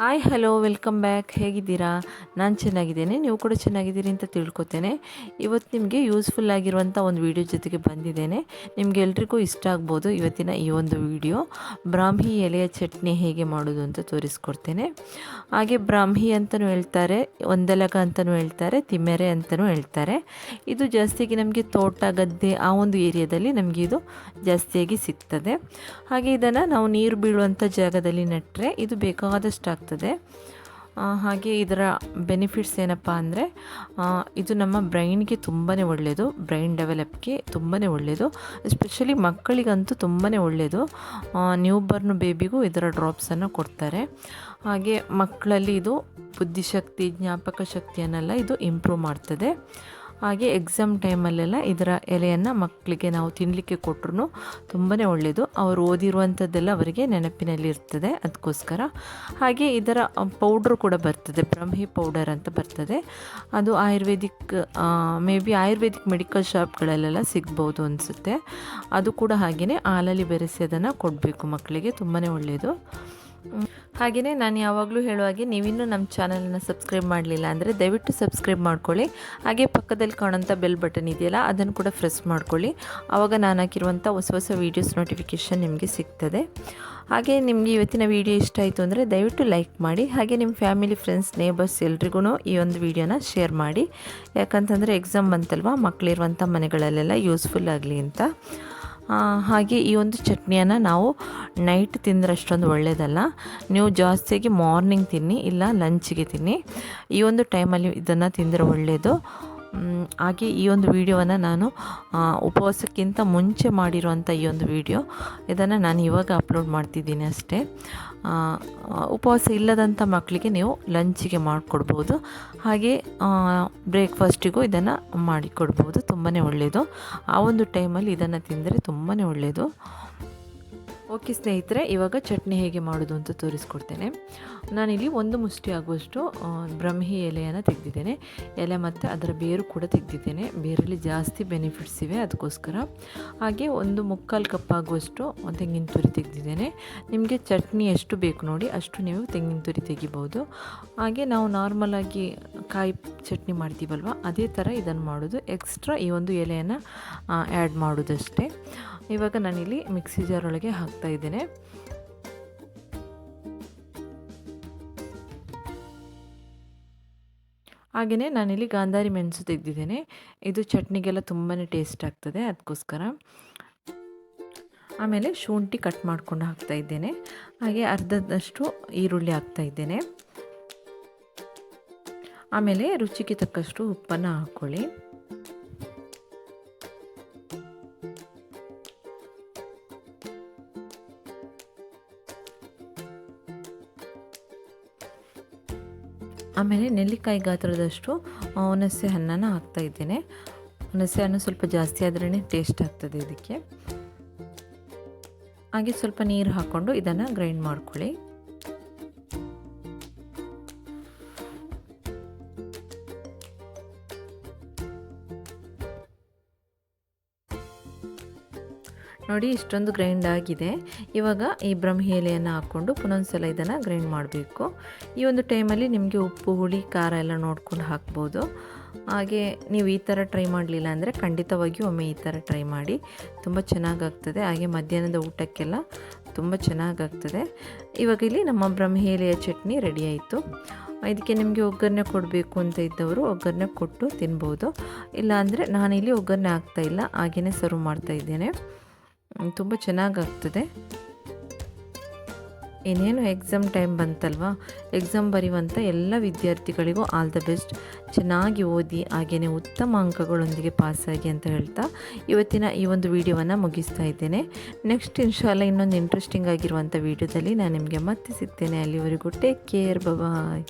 Hi hello welcome back ಹೇಗಿದ್ದೀರಾ? ನಾನು ಚೆನ್ನಾಗಿದ್ದೇನೆ. ನೀವು ಕೂಡ ಚೆನ್ನಾಗಿದ್ದೀರಿ ಅಂತ ತಿಳ್ಕೊತೇನೆ. ಇವತ್ತು ನಿಮಗೆ ಯೂಸ್ಫುಲ್ ಆಗಿರುವಂಥ ಒಂದು ವಿಡಿಯೋ ಜೊತೆಗೆ ಬಂದಿದ್ದೇನೆ. ನಿಮಗೆ ಎಲ್ರಿಗೂ ಇಷ್ಟ ಆಗ್ಬೋದು ಇವತ್ತಿನ ಈ ಒಂದು ವಿಡಿಯೋ ಬ್ರಾಹ್ಮಿ ಎಲೆಯ ಚಟ್ನಿ ಹೇಗೆ ಮಾಡೋದು ಅಂತ ತೋರಿಸ್ಕೊಡ್ತೇನೆ. ಹಾಗೆ ಬ್ರಾಹ್ಮಿ ಅಂತಲೂ ಹೇಳ್ತಾರೆ, ಒಂದೆಲಗ ಅಂತಲೂ ಹೇಳ್ತಾರೆ, ತಿಮ್ಮೆರೆ ಅಂತಲೂ ಹೇಳ್ತಾರೆ. ಇದು ಜಾಸ್ತಿಯಾಗಿ ನಮಗೆ ತೋಟ, ಗದ್ದೆ ಆ ಒಂದು ಏರಿಯಾದಲ್ಲಿ ನಮಗೆ ಇದು ಜಾಸ್ತಿಯಾಗಿ ಸಿಗ್ತದೆ. ಹಾಗೆ ಇದನ್ನು ನಾವು ನೀರು ಬೀಳುವಂಥ ಜಾಗದಲ್ಲಿ ನೆಟ್ಟರೆ ಇದು ಬೇಕಾದಷ್ಟು ಆಗ್ತದೆ. ಹಾಗೆ ಇದರ ಬೆನಿಫಿಟ್ಸ್ ಏನಪ್ಪ ಅಂದರೆ ಇದು ನಮ್ಮ ಬ್ರೈನ್ಗೆ ತುಂಬಾ ಒಳ್ಳೆಯದು ಬ್ರೈನ್ ಡೆವಲಪ್ಗೆ ತುಂಬಾ ಒಳ್ಳೆಯದು ಎಸ್ಪೆಷಲಿ ಮಕ್ಕಳಿಗಂತೂ ತುಂಬಾ ಒಳ್ಳೆಯದು ನ್ಯೂ ಬರ್ನ್ ಬೇಬಿಗೂ ಇದರ ಡ್ರಾಪ್ಸನ್ನು ಕೊಡ್ತಾರೆ. ಹಾಗೆ ಮಕ್ಕಳಲ್ಲಿ ಇದು ಬುದ್ಧಿಶಕ್ತಿ, ಜ್ಞಾಪಕ ಶಕ್ತಿಯನ್ನೆಲ್ಲ ಇದು ಇಂಪ್ರೂವ್ ಮಾಡ್ತದೆ. ಹಾಗೆ ಎಕ್ಸಾಮ್ ಟೈಮಲ್ಲೆಲ್ಲ ಇದರ ಎಲೆಯನ್ನು ಮಕ್ಕಳಿಗೆ ನಾವು ತಿನ್ನಲಿಕ್ಕೆ ಕೊಟ್ಟರು ತುಂಬಾ ಒಳ್ಳೆಯದು ಅವರು ಓದಿರುವಂಥದ್ದೆಲ್ಲ ಅವರಿಗೆ ನೆನಪಿನಲ್ಲಿ ಇರ್ತದೆ ಅದಕ್ಕೋಸ್ಕರ ಹಾಗೆ ಇದರ ಪೌಡ್ರ್ ಕೂಡ ಬರ್ತದೆ. ಬ್ರಹ್ಮಿ ಪೌಡರ್ ಅಂತ ಬರ್ತದೆ. ಅದು ayurvedic may be ayurvedic medical ಶಾಪ್ಗಳಲ್ಲೆಲ್ಲ ಸಿಗ್ಬೋದು ಅನಿಸುತ್ತೆ. ಅದು ಕೂಡ ಹಾಗೆಯೇ ಹಾಲಲ್ಲಿ ಬೆರೆಸಿ ಅದನ್ನು ಕೊಡಬೇಕು ಮಕ್ಕಳಿಗೆ ತುಂಬಾ ಒಳ್ಳೆಯದು ಹಾಗೆಯೇ ನಾನು ಯಾವಾಗಲೂ ಹೇಳುವ ಹಾಗೆ ನೀವಿನ್ನೂ ನಮ್ಮ ಚಾನಲನ್ನು ಸಬ್ಸ್ಕ್ರೈಬ್ ಮಾಡಲಿಲ್ಲ ಅಂದರೆ ದಯವಿಟ್ಟು ಸಬ್ಸ್ಕ್ರೈಬ್ ಮಾಡ್ಕೊಳ್ಳಿ. ಹಾಗೆ ಪಕ್ಕದಲ್ಲಿ ಕಾಣೋಂಥ ಬೆಲ್ ಬಟನ್ ಇದೆಯಲ್ಲ, ಅದನ್ನು ಕೂಡ ಪ್ರೆಸ್ ಮಾಡ್ಕೊಳ್ಳಿ. ಆವಾಗ ನಾನು ಹಾಕಿರುವಂಥ ಹೊಸ ಹೊಸ ವೀಡಿಯೋಸ್ ನೋಟಿಫಿಕೇಷನ್ ನಿಮಗೆ ಸಿಗ್ತದೆ. ಹಾಗೆ ನಿಮಗೆ ಇವತ್ತಿನ ವೀಡಿಯೋ ಇಷ್ಟ ಆಯಿತು ಅಂದರೆ ದಯವಿಟ್ಟು ಲೈಕ್ ಮಾಡಿ. ಹಾಗೆ ನಿಮ್ಮ ಫ್ಯಾಮಿಲಿ ಫ್ರೆಂಡ್ಸ್ ನೇಬರ್ಸ್ ಎಲ್ರಿಗೂ ಈ ಒಂದು ವೀಡಿಯೋನ ಶೇರ್ ಮಾಡಿ. ಯಾಕಂತಂದರೆ ಎಕ್ಸಾಮ್ ಬಂತಲ್ವ ಮಕ್ಕಳಿರುವಂಥ ಮನೆಗಳಲ್ಲೆಲ್ಲ ಯೂಸ್ಫುಲ್ ಆಗಲಿ ಅಂತ. ಹಾಗೆ ಈ ಒಂದು ಚಟ್ನಿಯನ್ನು ನಾವು ನೈಟ್ ತಿಂದರೆ ಅಷ್ಟೊಂದು ಒಳ್ಳೆಯದಲ್ಲ ನೀವು ಜಾಸ್ತಿಯಾಗಿ ಮಾರ್ನಿಂಗ್ ತಿನ್ನಿ, ಇಲ್ಲ ಲಂಚಿಗೆ ತಿನ್ನಿ. ಈ ಒಂದು ಟೈಮಲ್ಲಿ ಇದನ್ನು ತಿಂದರೆ ಒಳ್ಳೆಯದು ಹಾಗೆ ಈ ಒಂದು ವಿಡಿಯೋವನ್ನು ನಾನು ಉಪವಾಸಕ್ಕಿಂತ ಮುಂಚೆ ಮಾಡಿರುವಂಥ ಈ ಒಂದು ವಿಡಿಯೋ, ಇದನ್ನು ನಾನು ಇವಾಗ ಅಪ್ಲೋಡ್ ಮಾಡ್ತಿದ್ದೀನಿ ಅಷ್ಟೇ. ಉಪವಾಸ ಇಲ್ಲದಂಥ ಮಕ್ಕಳಿಗೆ ನೀವು ಲಂಚಿಗೆ ಮಾಡಿಕೊಡ್ಬೋದು. ಹಾಗೆ ಬ್ರೇಕ್ಫಾಸ್ಟಿಗೂ ಇದನ್ನು ಮಾಡಿಕೊಡ್ಬೋದು. ತುಂಬಾ ಒಳ್ಳೆಯದು ಆ ಒಂದು ಟೈಮಲ್ಲಿ ಇದನ್ನು ತಿಂದರೆ ತುಂಬಾ ಒಳ್ಳೆಯದು ಓಕೆ ಸ್ನೇಹಿತರೆ, ಇವಾಗ ಚಟ್ನಿ ಹೇಗೆ ಮಾಡೋದು ಅಂತ ತೋರಿಸ್ಕೊಡ್ತೇನೆ. ನಾನಿಲ್ಲಿ ಒಂದು ಮುಷ್ಟಿ ಆಗುವಷ್ಟು ಬ್ರಹ್ಮಿ ಎಲೆಯನ್ನು ತೆಗೆದಿದ್ದೇನೆ. ಎಲೆ ಮತ್ತು ಅದರ ಬೇರು ಕೂಡ ತೆಗೆದಿದ್ದೇನೆ. ಬೇರಲ್ಲಿ ಜಾಸ್ತಿ ಬೆನಿಫಿಟ್ಸ್ ಇವೆ ಅದಕ್ಕೋಸ್ಕರ. ಹಾಗೆ ಒಂದು ಮುಕ್ಕಾಲು ಕಪ್ ಆಗುವಷ್ಟು ತೆಂಗಿನ ತುರಿ ತೆಗೆದಿದ್ದೇನೆ. ನಿಮಗೆ ಚಟ್ನಿ ಎಷ್ಟು ಬೇಕು ನೋಡಿ ಅಷ್ಟು ನೀವು ತೆಂಗಿನ ತುರಿ ತೆಗಿಬೋದು ಹಾಗೆ ನಾವು ನಾರ್ಮಲಾಗಿ ಕಾಯಿ ಚಟ್ನಿ ಮಾಡ್ತೀವಲ್ವ, ಅದೇ ಥರ ಇದನ್ನು ಮಾಡೋದು. ಎಕ್ಸ್ಟ್ರಾ ಈ ಒಂದು ಎಲೆಯನ್ನು ಆ್ಯಡ್ ಮಾಡೋದಷ್ಟೇ. ಇವಾಗ ನಾನಿಲ್ಲಿ ಮಿಕ್ಸಿ ಜಾರ್ ಒಳಗೆ ಹಾಕ್ತಾ ಇದ್ದೇನೆ. ಹಾಗೆಯೇ ನಾನಿಲ್ಲಿ ಗಾಂಧಾರಿ ಮೆಣಸು ತೆಗೆದಿದ್ದೇನೆ. ಇದು ಚಟ್ನಿಗೆಲ್ಲ ತುಂಬಾ ಟೇಸ್ಟ್ ಆಗ್ತದೆ ಅದಕ್ಕೋಸ್ಕರ ಆಮೇಲೆ ಶುಂಠಿ ಕಟ್ ಮಾಡ್ಕೊಂಡು ಹಾಕ್ತಾ ಇದ್ದೇನೆ. ಹಾಗೆ ಅರ್ಧದಷ್ಟು ಈರುಳ್ಳಿ ಹಾಕ್ತಾ ಇದ್ದೇನೆ. ಆಮೇಲೆ ರುಚಿಗೆ ತಕ್ಕಷ್ಟು ಉಪ್ಪನ್ನು ಹಾಕ್ಕೊಳ್ಳಿ ಆಮೇಲೆ ನೆಲ್ಲಿಕಾಯಿ ಗಾತ್ರದಷ್ಟು ಹುಣಸೆ ಹಣ್ಣನ್ನು ಹಾಕ್ತಾ ಇದ್ದೇನೆ. ಹುಣಸೆ ಹಣ್ಣು ಸ್ವಲ್ಪ ಜಾಸ್ತಿ ಆದ್ರೇ ಟೇಸ್ಟ್ ಆಗ್ತದೆ ಇದಕ್ಕೆ. ಹಾಗೆ ಸ್ವಲ್ಪ ನೀರು ಹಾಕ್ಕೊಂಡು ಇದನ್ನು ಗ್ರೈಂಡ್ ಮಾಡ್ಕೊಳ್ಳಿ. ನೋಡಿ, ಇಷ್ಟೊಂದು ಗ್ರೈಂಡ್ ಆಗಿದೆ. ಇವಾಗ ಈ ಬ್ರಹ್ಮಿ ಎಲೆಯನ್ನು ಹಾಕ್ಕೊಂಡು ಪುನೊಂದ್ಸಲ ಇದನ್ನು ಗ್ರೈಂಡ್ ಮಾಡಬೇಕು. ಈ ಒಂದು ಟೈಮಲ್ಲಿ ನಿಮಗೆ ಉಪ್ಪು, ಹುಳಿ, ಖಾರ ಎಲ್ಲ ನೋಡ್ಕೊಂಡು ಹಾಕ್ಬೋದು. ಹಾಗೆ ನೀವು ಈ ಥರ ಟ್ರೈ ಮಾಡಲಿಲ್ಲ ಅಂದರೆ ಖಂಡಿತವಾಗಿಯೂ ಒಮ್ಮೆ ಈ ಥರ ಟ್ರೈ ಮಾಡಿ. ತುಂಬ ಚೆನ್ನಾಗಾಗ್ತದೆ. ಹಾಗೆ ಮಧ್ಯಾಹ್ನದ ಊಟಕ್ಕೆಲ್ಲ ತುಂಬ ಚೆನ್ನಾಗಾಗ್ತದೆ. ಇವಾಗ ಇಲ್ಲಿ ನಮ್ಮ ಬ್ರಹ್ಮಿ ಎಲೆಯ ಚಟ್ನಿ ರೆಡಿ ಆಯಿತು. ಇದಕ್ಕೆ ನಿಮಗೆ ಒಗ್ಗರಣೆ ಕೊಡಬೇಕು ಅಂತ ಇದ್ದವರು ಒಗ್ಗರಣೆ ಕೊಟ್ಟು ತಿನ್ಬೋದು. ಇಲ್ಲಾಂದರೆ ನಾನಿಲ್ಲಿ ಒಗ್ಗರಣೆ ಹಾಕ್ತಾ ಇಲ್ಲ. ಹಾಗೆಯೇ ಸರ್ವ್ ಮಾಡ್ತಾ ಇದ್ದೇನೆ. ತುಂಬ ಚೆನ್ನಾಗಾಗ್ತದೆ. ಇನ್ನೇನು ಎಕ್ಸಾಮ್ ಟೈಮ್ ಬಂತಲ್ವಾ? ಎಕ್ಸಾಮ್ ಬರೆಯುವಂಥ ಎಲ್ಲ ವಿದ್ಯಾರ್ಥಿಗಳಿಗೂ ಆಲ್ ದ ಬೆಸ್ಟ್ ಚೆನ್ನಾಗಿ ಓದಿ ಹಾಗೆಯೇ ಉತ್ತಮ ಅಂಕಗಳೊಂದಿಗೆ ಪಾಸಾಗಿ ಅಂತ ಹೇಳ್ತಾ ಇವತ್ತಿನ ಈ ಒಂದು ವಿಡಿಯೋವನ್ನು ಮುಗಿಸ್ತಾ ಇದ್ದೇನೆ. ನೆಕ್ಸ್ಟ್ ಇನ್ಶಾಲ್ಲ ಇನ್ನೊಂದು ಇಂಟ್ರೆಸ್ಟಿಂಗ್ ಆಗಿರುವಂಥ ವಿಡಿಯೋದಲ್ಲಿ ನಾನು ನಿಮಗೆ ಮತ್ತೆ ಸಿಗ್ತೇನೆ. ಅಲ್ಲಿವರೆಗೂ ಟೇಕ್ ಕೇರ್ ಬಾಯ್